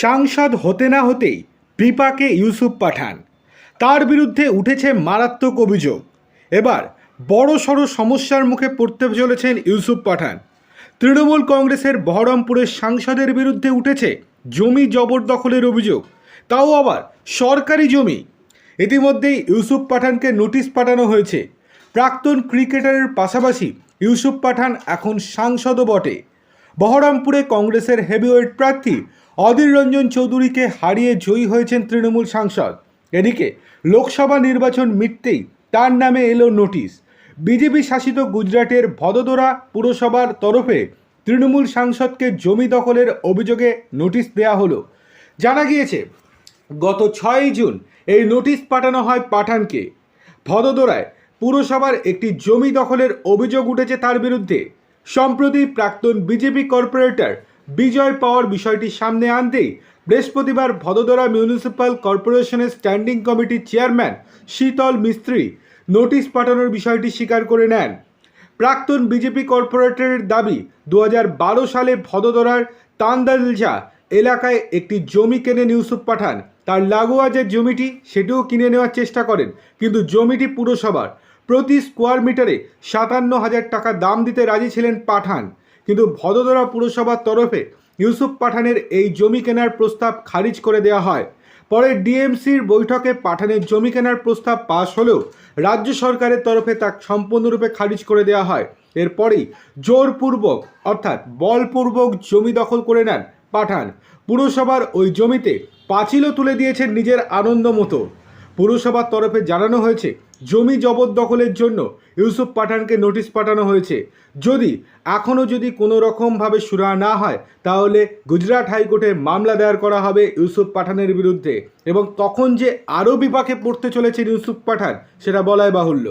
সাংসদ হতে না হতেই বিপাকে ইউসুফ পাঠান। তার বিরুদ্ধে উঠেছে মারাত্মক অভিযোগ। এবার বড় সড় সমস্যার মুখে পড়তে চলেছেন ইউসুফ পাঠান। তৃণমূল কংগ্রেসের বহরমপুরের সাংসদের বিরুদ্ধে উঠেছে জমি জবরদখলের অভিযোগ। তাও আবার সরকারি জমি। ইতিমধ্যেই ইউসুফ পাঠানকে নোটিশ পাঠানো হয়েছে। প্রাক্তন ক্রিকেটারের পাশাপাশি ইউসুফ পাঠান এখন সাংসদও বটে। বহরমপুরে কংগ্রেসের হেভিওয়েট প্রার্থী অধীর রঞ্জন চৌধুরীকে হারিয়ে জয়ী হয়েছেন তৃণমূল সাংসদ। এদিকে লোকসভা নির্বাচন মিটতেই তার নামে এলো নোটিশ। বিজেপি শাসিত গুজরাটের ভদোদরা পুরসভার তরফে তৃণমূল সাংসদকে জমি দখলের অভিযোগে নোটিশ দেওয়া হলো। জানা গিয়েছে, গত ছয়ই জুন এই নোটিশ পাঠানো হয় পাঠানকে। ভদোদরায় পুরসভার একটি জমি দখলের অভিযোগ উঠেছে তার বিরুদ্ধে। সম্প্রতি প্রাক্তন বিজেপি কর্পোরেটর বিজয় পাওয়ার বিষয়টি সামনে আনতেই বৃহস্পতিবার ভদোদরা মিউনিসিপ্যাল কর্পোরেশনের স্ট্যান্ডিং কমিটির চেয়ারম্যান শীতল মিস্ত্রি নোটিশ পাঠানোর বিষয়টি স্বীকার করে নেন। প্রাক্তন বিজেপি কর্পোরেটরের দাবি দু হাজার বারো সালে ভদোদরার তান্দালজা এলাকায় একটি জমি কেনে ইউসুফ পাঠান। তার লাগোয়া যে জমিটি, সেটিও কিনে নেওয়ার চেষ্টা করেন, কিন্তু জমিটি পুরসভার। প্রতি স্কোয়ার মিটারে সাতান্ন হাজার টাকা দাম দিতে রাজি ছিলেন পাঠান। কিন্তু ভদোদরা পুরসভার তরফে ইউসুফ পাঠানের এই জমি কেনার প্রস্তাব খারিজ করে দেওয়া হয়। পরে ডিএমসির বৈঠকে পাঠানের জমি কেনার প্রস্তাব পাশ হলেও রাজ্য সরকারের তরফে তা সম্পূর্ণরূপে খারিজ করে দেওয়া হয়। এরপরেই জোরপূর্বক, অর্থাৎ বলপূর্বক জমি দখল করে নেন পাঠান। পুরসভার ওই জমিতে পাঁচিলও তুলে দিয়েছেন নিজের আনন্দ মতো। পুরসভার তরফে জানানো হয়েছে জমি জবরদখলের জন্য ইউসুফ পাঠানকে নোটিশ পাঠানো হয়েছে। যদি এখনও যদি কোনো রকমভাবে সুরা না হয়, তাহলে গুজরাট হাইকোর্টে মামলা দায়ের করা হবে ইউসুফ পাঠানের বিরুদ্ধে এবং তখন যে আরও বিপাকে পড়তে চলেছেন ইউসুফ পাঠান, সেটা বলাই বাহুল্য।